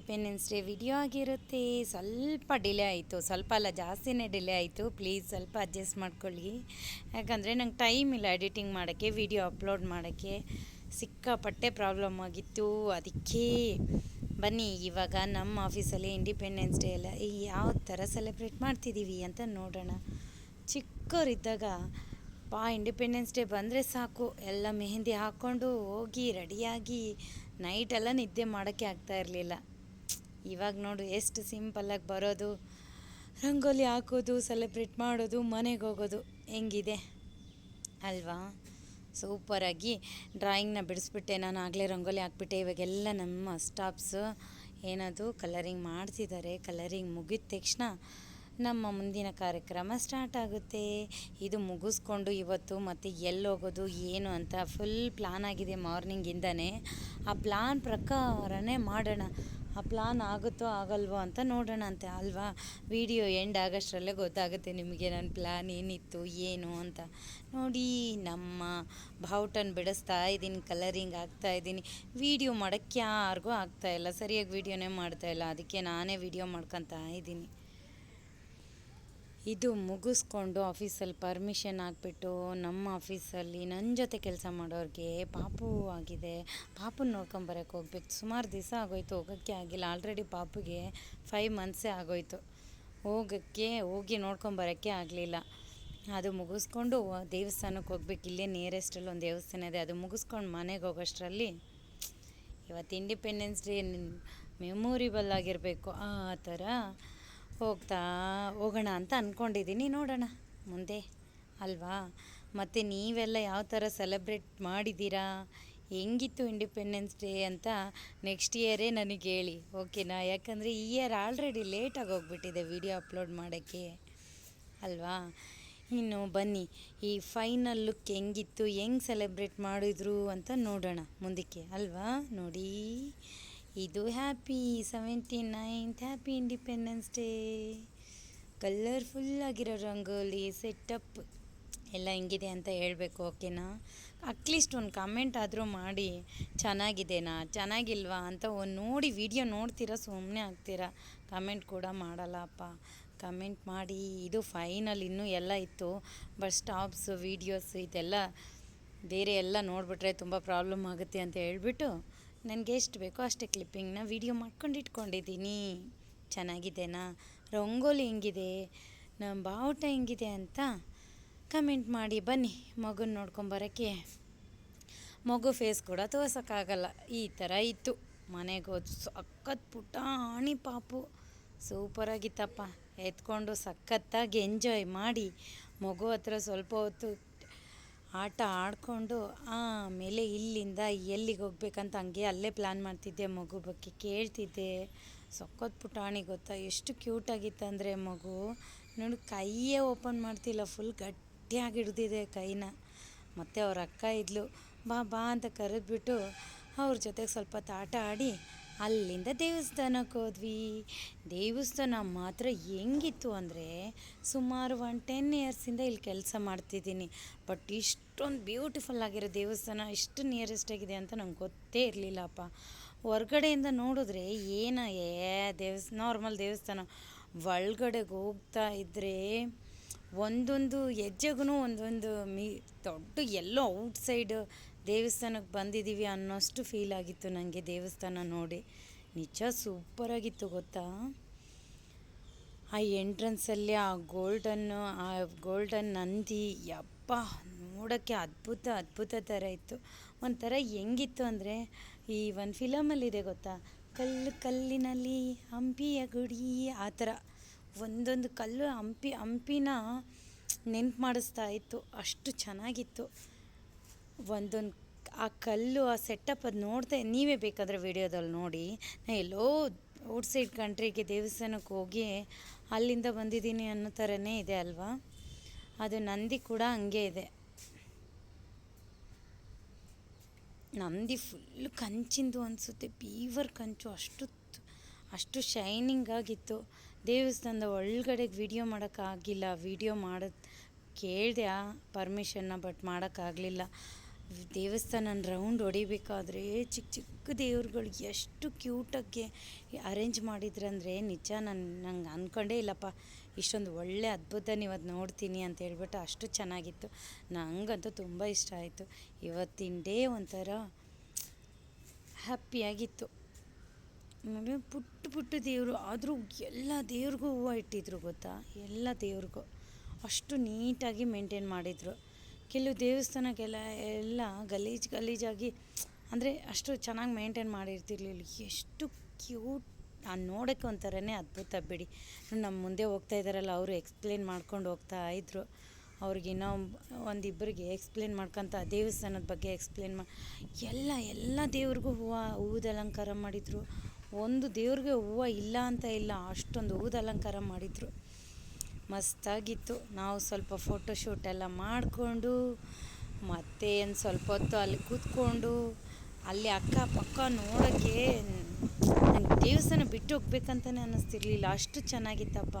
Independence day video ಆಗಿರುತ್ತೆ. ಸ್ವಲ್ಪ delay ಆಯಿತು. ಸ್ವಲ್ಪ ಅಲ್ಲ, ಜಾಸ್ತಿನೇ ಡಿಲೇ ಆಯಿತು. ಪ್ಲೀಸ್ ಸ್ವಲ್ಪ ಅಡ್ಜಸ್ಟ್ ಮಾಡ್ಕೊಳ್ಳಿ. ಯಾಕಂದರೆ ನಂಗೆ ಟೈಮ್ ಇಲ್ಲ ಎಡಿಟಿಂಗ್ ಮಾಡೋಕ್ಕೆ ವಿಡಿಯೋ ಅಪ್ಲೋಡ್ ಮಾಡೋಕ್ಕೆ. ಸಿಕ್ಕಾಪಟ್ಟೆ ಪ್ರಾಬ್ಲಮ್ ಆಗಿತ್ತು. ಅದಕ್ಕೆ ಬನ್ನಿ, ಇವಾಗ ನಮ್ಮ ಆಫೀಸಲ್ಲಿ ಇಂಡಿಪೆಂಡೆನ್ಸ್ ಡೇ ಎಲ್ಲ ಯಾವ ಥರ ಸೆಲೆಬ್ರೇಟ್ ಮಾಡ್ತಿದ್ದೀವಿ ಅಂತ ನೋಡೋಣ. ಚಿಕ್ಕವರಿದ್ದಾಗ, ಪಾ ಇಂಡಿಪೆಂಡೆನ್ಸ್ ಡೇ ಬಂದರೆ ಸಾಕು. ಎಲ್ಲ ಮೆಹಂದಿ ಹಾಕ್ಕೊಂಡು ಹೋಗಿ ರೆಡಿಯಾಗಿ ನೈಟೆಲ್ಲ ನಿದ್ದೆ ಮಾಡೋಕ್ಕೆ ಆಗ್ತಾ ಇರಲಿಲ್ಲ. ಇವಾಗ ನೋಡು ಎಷ್ಟು ಸಿಂಪಲ್ಲಾಗಿ ಬರೋದು. ರಂಗೋಲಿ ಹಾಕೋದು ಸೆಲೆಬ್ರೇಟ್ ಮಾಡೋದು, ಮನೆಗೆ ಹೋಗೋದು ಹೆಂಗಿದೆ? ಅಲ್ವಾ? ಸೂಪರಾಗಿ ಡ್ರಾಯಿಂಗ್ನ ಬಿಡಿಸ್ಬಿಟ್ಟೆ ನಾನು, ಆಗಲೇ ರಂಗೋಲಿ ಹಾಕ್ಬಿಟ್ಟೆ. ಇವಾಗೆಲ್ಲ ನಮ್ಮ ಸ್ಟಾಫ್ಸು ಏನದು ಕಲರಿಂಗ್ ಮಾಡ್ತಿದ್ದಾರೆ ಕಲರಿಂಗ್ ಮುಗಿದ ತಕ್ಷಣ ನಮ್ಮ ಮುಂದಿನ ಕಾರ್ಯಕ್ರಮ ಸ್ಟಾರ್ಟ್ ಆಗುತ್ತೆ. ಇದು ಮುಗಿಸ್ಕೊಂಡು ಇವತ್ತು ಮತ್ತು ಎಲ್ಲಿ ಹೋಗೋದು, ಏನು ಅಂತ ಫುಲ್ ಪ್ಲಾನ್ ಆಗಿದೆ ಮಾರ್ನಿಂಗಿಂದನೇ ಆ ಪ್ಲಾನ್ ಪ್ರಕಾರನೇ ಮಾಡೋಣ. ಆ ಪ್ಲಾನ್ ಆಗುತ್ತೋ ಆಗಲ್ವೋ ಅಂತ ನೋಡೋಣ ಅಂತೆ ಅಲ್ವಾ? ವಿಡಿಯೋ ಎಂಡ್ ಆಗೋಷ್ಟರಲ್ಲೇ ಗೊತ್ತಾಗುತ್ತೆ ನಿಮಗೆ ನನ್ನ ಪ್ಲ್ಯಾನ್ ಏನಿತ್ತು, ಏನು ಅಂತ. ನೋಡಿ, ನಮ್ಮ ಬಾವುಟನ್ ಬಿಡಿಸ್ತಾ ಇದ್ದೀನಿ ಕಲರಿಂಗ್ ಆಗ್ತಾ ಇದ್ದೀನಿ. ವೀಡಿಯೋ ಮಾಡೋಕ್ಕೆ ಯಾರಿಗೂ ಆಗ್ತಾಯಿಲ್ಲ ಸರಿಯಾಗಿ ವೀಡಿಯೋನೇ ಮಾಡ್ತಾಯಿಲ್ಲ ಅದಕ್ಕೆ ನಾನೇ ವಿಡಿಯೋ ಮಾಡ್ಕೊತಾ ಇದ್ದೀನಿ. ಇದು ಮುಗಿಸ್ಕೊಂಡು ಆಫೀಸಲ್ಲಿ ಪರ್ಮಿಷನ್ ಹಾಕ್ಬಿಟ್ಟು ನಮ್ಮ ಆಫೀಸಲ್ಲಿ ನನ್ನ ಜೊತೆ ಕೆಲಸ ಮಾಡೋರಿಗೆ ಪಾಪು ಆಗಿದೆ. ಪಾಪುನ ನೋಡ್ಕೊಂಬರಕ್ಕೆ ಹೋಗ್ಬೇಕು ಸುಮಾರು ದಿವಸ ಆಗೋಯ್ತು, ಹೋಗೋಕ್ಕೆ ಆಗಿಲ್ಲ. ಆಲ್ರೆಡಿ ಪಾಪುಗೆ ಫೈವ್ ಮಂತ್ಸೇ ಆಗೋಯ್ತು. ಹೋಗೋಕ್ಕೆ ಹೋಗಿ ನೋಡ್ಕೊಂಬರೋಕ್ಕೆ ಆಗಲಿಲ್ಲ. ಅದು ಮುಗಿಸ್ಕೊಂಡು ದೇವಸ್ಥಾನಕ್ಕೆ ಹೋಗ್ಬೇಕು ಇಲ್ಲೇ ನಿಯರೆಸ್ಟಲ್ಲಿ ಒಂದು ದೇವಸ್ಥಾನ ಇದೆ. ಅದು ಮುಗಿಸ್ಕೊಂಡು ಮನೆಗೆ ಹೋಗೋಷ್ಟರಲ್ಲಿ ಇವತ್ತು ಇಂಡಿಪೆಂಡೆನ್ಸ್ ಡೇ ಮೆಮೊರಿಬಲ್ ಆಗಿರಬೇಕು. ಆ ಥರ ಹೋಗ್ತಾ ಹೋಗೋಣ ಅಂತ ಅಂದ್ಕೊಂಡಿದ್ದೀನಿ ನೋಡೋಣ. ಮುಂದೆ. ಅಲ್ವಾ? ಮತ್ತು ನೀವೆಲ್ಲ ಯಾವ ಥರ ಸೆಲೆಬ್ರೇಟ್ ಮಾಡಿದ್ದೀರಾ? ಹೆಂಗಿತ್ತು ಇಂಡಿಪೆಂಡೆನ್ಸ್ ಡೇ ಅಂತ ನೆಕ್ಸ್ಟ್ ಇಯರೇ ನನಗೆ ಹೇಳಿ. ಓಕೆನಾ? ಯಾಕಂದರೆ ಈ ಇಯರ್ ಆಲ್ರೆಡಿ ಲೇಟಾಗಿ ಹೋಗ್ಬಿಟ್ಟಿದೆ ವಿಡಿಯೋ ಅಪ್ಲೋಡ್ ಮಾಡೋಕ್ಕೆ. ಅಲ್ವಾ? ಇನ್ನು ಬನ್ನಿ. ಈ ಫೈನಲ್ ಲುಕ್ ಹೆಂಗಿತ್ತು, ಹೆಂಗೆ ಸೆಲೆಬ್ರೇಟ್ ಮಾಡಿದ್ರು ಅಂತ ನೋಡೋಣ ಮುಂದಕ್ಕೆ. ಅಲ್ವಾ? ನೋಡಿ. ಇದು happy seventy ninth happy independence day colourful ಆಗಿರೋ ರಂಗೋಲಿ ಸೆಟಪ್ ಎಲ್ಲ ಹೆಂಗಿದೆ ಅಂತ ಹೇಳಬೇಕು ಓಕೆನಾ ಅಟ್ಲೀಸ್ಟ್ ಒಂದು ಕಮೆಂಟ್ ಆದರೂ ಮಾಡಿ ಚೆನ್ನಾಗಿದೆನಾ ಚೆನ್ನಾಗಿಲ್ವಾ ಅಂತ ಒಂದು ನೋಡಿ ವಿಡಿಯೋ ನೋಡ್ತೀರಾ ಸುಮ್ಮನೆ ಆಗ್ತೀರಾ? ಕಮೆಂಟ್ ಕೂಡ ಮಾಡಲ್ಲಪ್ಪ ಕಮೆಂಟ್ ಮಾಡಿ, ಇದು ಫೈನಲ್ ಇನ್ನೂ ಎಲ್ಲ ಇತ್ತು. ಬಟ್ ಸ್ಟಾಪ್ಸ್ ವೀಡಿಯೋಸ್ ಇದೆಲ್ಲ ಬೇರೆ ಎಲ್ಲ ನೋಡಿಬಿಟ್ರೆ ತುಂಬ ಪ್ರಾಬ್ಲಮ್ ಆಗುತ್ತೆ ಅಂತ ಹೇಳ್ಬಿಟ್ಟು ನನಗೆ ಎಷ್ಟು ಬೇಕೋ ಅಷ್ಟೇ ಕ್ಲಿಪ್ಪಿಂಗ್ನ ವೀಡಿಯೋ ಮಾಡ್ಕೊಂಡು ಇಟ್ಕೊಂಡಿದ್ದೀನಿ. ಚೆನ್ನಾಗಿದೆನಾ? ರಂಗೋಲಿ ಹೆಂಗಿದೆ? ನಮ್ಮ ಬಾವುಟ ಹೆಂಗಿದೆ ಅಂತ ಕಮೆಂಟ್ ಮಾಡಿ, ಬನ್ನಿ, ಮಗುನ ನೋಡ್ಕೊಂಬರೋಕ್ಕೆ ಮಗು ಫೇಸ್ ಕೂಡ ತೋರ್ಸೋಕ್ಕಾಗಲ್ಲ. ಈ ಥರ ಇತ್ತು. ಮನೆಗೆ ಹೋದ್ ಸಖತ್ ಪುಟಾಣಿ ಪಾಪು. ಸೂಪರಾಗಿತ್ತಪ್ಪ ಎತ್ಕೊಂಡು ಸಖತ್ತಾಗಿ ಎಂಜಾಯ್ ಮಾಡಿ. ಮಗು ಹತ್ರ ಸ್ವಲ್ಪ ಹೊತ್ತು ಆಟ ಆಡಿಕೊಂಡು, ಆಮೇಲೆ ಇಲ್ಲಿಂದ ಎಲ್ಲಿಗೆ ಹೋಗ್ಬೇಕಂತ ಹಂಗೆ ಅಲ್ಲೇ ಪ್ಲ್ಯಾನ್ ಮಾಡ್ತಿದ್ದೆ ಮಗು ಬಗ್ಗೆ ಕೇಳ್ತಿದ್ದೆ. ಸಖತ್ ಪುಟಾಣಿ ಗೊತ್ತಾ? ಎಷ್ಟು ಕ್ಯೂಟಾಗಿತ್ತಂದರೆ ಮಗು. ನೋಡು, ಕೈಯೇ ಓಪನ್ ಮಾಡ್ತಿಲ್ಲ ಫುಲ್ ಗಟ್ಟಿಯಾಗಿ ಹಿಡ್ದಿದೆ ಕೈನ. ಮತ್ತು ಅವ್ರ ಅಕ್ಕ ಇದ್ಲು, ಬಾ ಬಾ ಅಂತ ಕರೆದ್ಬಿಟ್ಟು ಅವ್ರ ಜೊತೆಗೆ ಸ್ವಲ್ಪ ಆಟ ಆಡಿ ಅಲ್ಲಿಂದ ದೇವಸ್ಥಾನಕ್ಕೆ ಹೋದ್ವಿ. ದೇವಸ್ಥಾನ ಮಾತ್ರ ಹೆಂಗಿತ್ತು ಅಂದರೆ ಸುಮಾರು ಒನ್ ಟೆನ್ ಇಯರ್ಸಿಂದ ಇಲ್ಲಿ ಕೆಲಸ ಮಾಡ್ತಿದ್ದೀನಿ. ಬಟ್ ಇಷ್ಟೊಂದು ಬ್ಯೂಟಿಫುಲ್ ಆಗಿರೋ ದೇವಸ್ಥಾನ ಇಷ್ಟು ನಿಯರೆಸ್ಟ್ ಆಗಿದೆ ಅಂತ ನಂಗೆ ಗೊತ್ತೇ ಇರಲಿಲ್ಲಪ್ಪ. ಹೊರ್ಗಡೆಯಿಂದ ನೋಡಿದ್ರೆ ಏನ ಏ ದೇವಸ್ ನಾರ್ಮಲ್ ದೇವಸ್ಥಾನ. ಒಳಗಡೆಗೆ ಹೋಗ್ತಾ ಇದ್ದರೆ ಒಂದೊಂದು ಹೆಜ್ಜೆಗೂ ಒಂದೊಂದು ಮೀ, ದೊಡ್ಡ ಎಲ್ಲೋ ಔಟ್ಸೈಡ್ ದೇವಸ್ಥಾನಕ್ಕೆ ಬಂದಿದ್ದೀವಿ ಅನ್ನೋಷ್ಟು ಫೀಲ್ ಆಗಿತ್ತು ನನಗೆ ದೇವಸ್ಥಾನ ನೋಡಿ. ನಿಜ ಸೂಪರಾಗಿತ್ತು ಗೊತ್ತಾ? ಆ ಎಂಟ್ರೆನ್ಸಲ್ಲಿ ಆ ಗೋಲ್ಡನ್ನು ಆ ಗೋಲ್ಡನ್ ನಂದಿ, ಯಪ್ಪ, ನೋಡೋಕ್ಕೆ ಅದ್ಭುತ ಅದ್ಭುತ ಥರ ಇತ್ತು. ಒಂಥರ ಹೆಂಗಿತ್ತು ಅಂದರೆ ಈ ಒಂದು ಫಿಲಮಲ್ಲಿದೆ ಗೊತ್ತಾ? ಕಲ್ಲು ಕಲ್ಲಿನಲ್ಲಿ ಹಂಪಿಯ ಗುಡಿ, ಆ ಥರ. ಒಂದೊಂದು ಕಲ್ಲು ಹಂಪಿ, ಹಂಪಿನ ನೆನ್ಪು ಮಾಡಿಸ್ತಾ ಇತ್ತು. ಅಷ್ಟು ಚೆನ್ನಾಗಿತ್ತು. ಒಂದೊಂದು ಆ ಕಲ್ಲು, ಆ ಸೆಟಪ್ ಅದು ನೋಡಿದೆ, ನೀವೇ ಬೇಕಾದರೆ ವಿಡಿಯೋದಲ್ಲಿ ನೋಡಿ. ನಾ ಎಲ್ಲೋ ಔಟ್ಸೈಡ್ ಕಂಟ್ರಿಗೆ ದೇವಸ್ಥಾನಕ್ಕೆ ಹೋಗಿ ಅಲ್ಲಿಂದ ಬಂದಿದ್ದೀನಿ ಅನ್ನೋ ಥರನೇ ಇದೆ ಅಲ್ವಾ? ಅದು ನಂದಿ ಕೂಡ ಹಂಗೆ ಇದೆ. ನಂದಿ ಫುಲ್ ಕಂಚಿಂದು ಅನಿಸುತ್ತೆ ಪೀವರ್ ಕಂಚು ಅಷ್ಟು ಅಷ್ಟು ಶೈನಿಂಗ್ ಆಗಿತ್ತು. ದೇವಸ್ಥಾನದ ಒಳಗಡೆಗೆ ವಿಡಿಯೋ ಮಾಡೋಕ್ಕಾಗಿಲ್ಲ ವಿಡಿಯೋ ಮಾಡೋದು ಕೇಳಿದೆ ಪರ್ಮಿಷನ್ನ ಬಟ್ ಮಾಡೋಕ್ಕಾಗಲಿಲ್ಲ ದೇವಸ್ಥಾನ ರೌಂಡ್ ಹೊಡಿಬೇಕಾದ್ರೆ ಚಿಕ್ಕ ಚಿಕ್ಕ ದೇವ್ರುಗಳು ಎಷ್ಟು ಕ್ಯೂಟಾಗಿ ಅರೇಂಜ್ ಮಾಡಿದ್ರಂದರೆ ನಿಜ ನಾನು ನಂಗೆ ಅಂದ್ಕೊಂಡೇ ಇಲ್ಲಪ್ಪ. ಇಷ್ಟೊಂದು ಒಳ್ಳೆ ಅದ್ಭುತ ಇವತ್ತು ನೋಡ್ತೀನಿ ಅಂತ ಹೇಳ್ಬಿಟ್ಟು ಅಷ್ಟು ಚೆನ್ನಾಗಿತ್ತು. ನನಗಂತೂ ತುಂಬ ಇಷ್ಟ ಆಯಿತು. ಇವತ್ತಿನ ಡೇ ಒಂಥರ ಹ್ಯಾಪಿಯಾಗಿತ್ತು. ಆಮೇಲೆ ಪುಟ್ಟ ಪುಟ್ಟ ದೇವರು, ಆದರೂ ಎಲ್ಲ ದೇವ್ರಿಗೂ ಹೂವು ಇಟ್ಟಿದ್ರು ಗೊತ್ತಾ? ಎಲ್ಲ ದೇವ್ರಿಗೂ. ಅಷ್ಟು ನೀಟಾಗಿ ಮೇಂಟೈನ್ ಮಾಡಿದರು. ಕೆಲವು ದೇವಸ್ಥಾನಕ್ಕೆಲ್ಲ ಎಲ್ಲ ಗಲೀಜು ಗಲೀಜಾಗಿ, ಅಂದರೆ ಅಷ್ಟು ಚೆನ್ನಾಗಿ ಮೇಂಟೈನ್ ಮಾಡಿರ್ತಿರ್ಲಿಲ್ಲ. ಎಷ್ಟು ಕ್ಯೂಟ್ ನಾನು ನೋಡೋಕ್ಕೆ ಒಂಥರನೇ ಅದ್ಭುತ ಬಿಡಿ. ನಮ್ಮ ಮುಂದೆ ಹೋಗ್ತಾ ಇದ್ದಾರಲ್ಲ ಅವರು ಎಕ್ಸ್ಪ್ಲೇನ್ ಮಾಡ್ಕೊಂಡು ಹೋಗ್ತಾ ಇದ್ದರು ಅವ್ರಿಗೆ ಇನ್ನೂ ಒಂದಿಬ್ಬರಿಗೆ ಎಕ್ಸ್ಪ್ಲೇನ್ ಮಾಡ್ಕೊಂತ, ದೇವಸ್ಥಾನದ ಬಗ್ಗೆ ಎಕ್ಸ್ಪ್ಲೇನ್ ಮಾಡಿ ಎಲ್ಲ ಎಲ್ಲ ದೇವ್ರಿಗೂ ಹೂವು ಹೂದ ಅಲಂಕಾರ ಮಾಡಿದರು. ಒಂದು ದೇವ್ರಿಗೆ ಹೂವು ಇಲ್ಲ ಅಂತ ಇಲ್ಲ, ಅಷ್ಟೊಂದು ಹೂದ ಅಲಂಕಾರ ಮಾಡಿದರು. ಮಸ್ತಾಗಿತ್ತು. ನಾವು ಸ್ವಲ್ಪ ಫೋಟೋ ಶೂಟ್ ಎಲ್ಲ ಮಾಡಿಕೊಂಡು, ಮತ್ತೆ ಏನು ಸ್ವಲ್ಪ ಹೊತ್ತು ಅಲ್ಲಿ ಕೂತ್ಕೊಂಡು, ಅಲ್ಲಿ ಅಕ್ಕಪಕ್ಕ ನೋಡೋಕ್ಕೆ ನಂಗೆ ದೇವಸ್ಥಾನ ಬಿಟ್ಟು ಹೋಗ್ಬೇಕಂತಲೇ ಅನ್ನಿಸ್ತಿರ್ಲಿಲ್ಲ ಅಷ್ಟು ಚೆನ್ನಾಗಿತ್ತಪ್ಪ.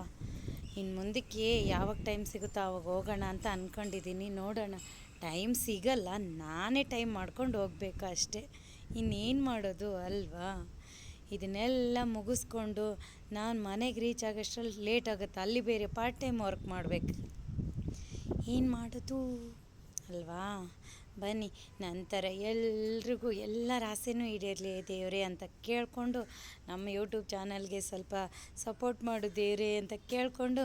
ಇನ್ನು ಮುಂದಕ್ಕೆ ಯಾವಾಗ ಟೈಮ್ ಸಿಗುತ್ತೋ ಆವಾಗ ಹೋಗೋಣ ಅಂತ ಅಂದ್ಕೊಂಡಿದ್ದೀನಿ ನೋಡೋಣ. ಟೈಮ್ ಸಿಗಲ್ಲ. ನಾನೇ ಟೈಮ್ ಮಾಡ್ಕೊಂಡು ಹೋಗ್ಬೇಕು ಅಷ್ಟೇ. ಇನ್ನೇನು ಮಾಡೋದು ಅಲ್ವಾ? ಇದನ್ನೆಲ್ಲ ಮುಗಿಸ್ಕೊಂಡು ನಾನು ಮನೆಗೆ ರೀಚ್ ಆಗೋಷ್ಟ್ರಲ್ಲಿ ಲೇಟ್ ಆಗುತ್ತೆ. ಅಲ್ಲಿ ಬೇರೆ ಪಾರ್ಟ್ ಟೈಮ್ ವರ್ಕ್ ಮಾಡಬೇಕು. ಏನು ಮಾಡೋದು? ಅಲ್ವಾ? ಬನ್ನಿ, ನಂತರ ಎಲ್ರಿಗೂ ಎಲ್ಲರ ಆಸೆನೂ ಈಡೇರಲಿ ದೇವರೇ ಅಂತ ಕೇಳಿಕೊಂಡು ನಮ್ಮ ಯೂಟ್ಯೂಬ್ ಚಾನಲ್ಗೆ ಸ್ವಲ್ಪ ಸಪೋರ್ಟ್ ಮಾಡು ದೇವರೇ ಅಂತ ಕೇಳಿಕೊಂಡು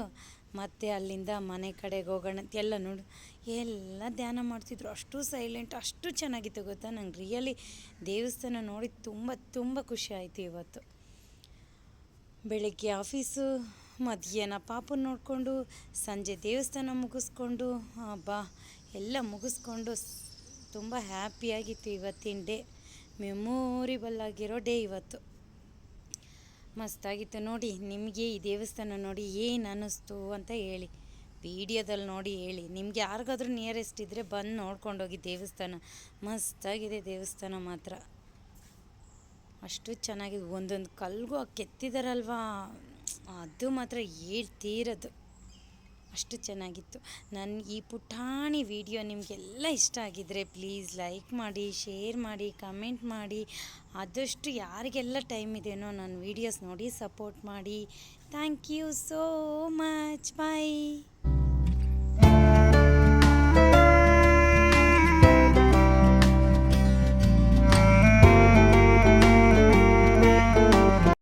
ಮತ್ತೆ ಅಲ್ಲಿಂದ ಮನೆ ಕಡೆಗೆ ಹೋಗೋಣ. ಎಲ್ಲ ನೋಡು ಎಲ್ಲ ಧ್ಯಾನ ಮಾಡ್ತಿದ್ರು. ಅಷ್ಟು ಸೈಲೆಂಟ್ ಅಷ್ಟು ಚೆನ್ನಾಗಿತ್ತು ಗೊತ್ತಾ? ನಂಗೆ ರಿಯಲಿ ದೇವಸ್ಥಾನ ನೋಡಿ ತುಂಬ ತುಂಬ ಖುಷಿ ಆಯಿತು ಇವತ್ತು. ಬೆಳಗ್ಗೆ ಆಫೀಸು ಮಧ್ಯಾಹ್ನ ಪಾಪನ ನೋಡಿಕೊಂಡು, ಸಂಜೆ ದೇವಸ್ಥಾನ ಮುಗಿಸ್ಕೊಂಡು ಬಾ ಎಲ್ಲ ಮುಗಿಸ್ಕೊಂಡು ತುಂಬ ಹ್ಯಾಪಿಯಾಗಿತ್ತು ಇವತ್ತಿನ ಡೇ ಮೆಮೋರಿಬಲ್ ಆಗಿರೋ ಡೇ ಇವತ್ತು. ಮಸ್ತಾಗಿತ್ತು ನೋಡಿ, ನಿಮಗೆ ಈ ದೇವಸ್ಥಾನ ನೋಡಿ ಏನು ಅನ್ನಿಸ್ತು ಅಂತ ಹೇಳಿ. ವಿಡಿಯೋದಲ್ಲಿ ನೋಡಿ ಹೇಳಿ. ನಿಮ್ಗೆ ಯಾರಿಗಾದ್ರೂ ನಿಯರೆಸ್ಟ್ ಇದ್ದರೆ ಬಂದು ನೋಡ್ಕೊಂಡೋಗಿ ದೇವಸ್ಥಾನ. ಮಸ್ತಾಗಿದೆ ದೇವಸ್ಥಾನ ಮಾತ್ರ. ಅಷ್ಟು ಚೆನ್ನಾಗಿದೆ. ಒಂದೊಂದು ಕಲ್ಗೂ ಕೆತ್ತಿದಾರಲ್ವಾ? ಅದು ಮಾತ್ರ ಹೇಳ್ತೀರದು. ಅಷ್ಟು ಚೆನ್ನಾಗಿತ್ತು. ನನ್ನ ಈ ಪುಟಾಣಿ ವಿಡಿಯೋ ನಿಮಗೆಲ್ಲ ಇಷ್ಟ ಆಗಿದ್ದರೆ ಪ್ಲೀಸ್ ಲೈಕ್ ಮಾಡಿ ಶೇರ್ ಮಾಡಿ ಕಮೆಂಟ್ ಮಾಡಿ. ಆದಷ್ಟು ಯಾರಿಗೆಲ್ಲ ಟೈಮ್ ಇದೆಯೋ ನನ್ನ ವೀಡಿಯೋಸ್ ನೋಡಿ ಸಪೋರ್ಟ್ ಮಾಡಿ. Thank you so much bye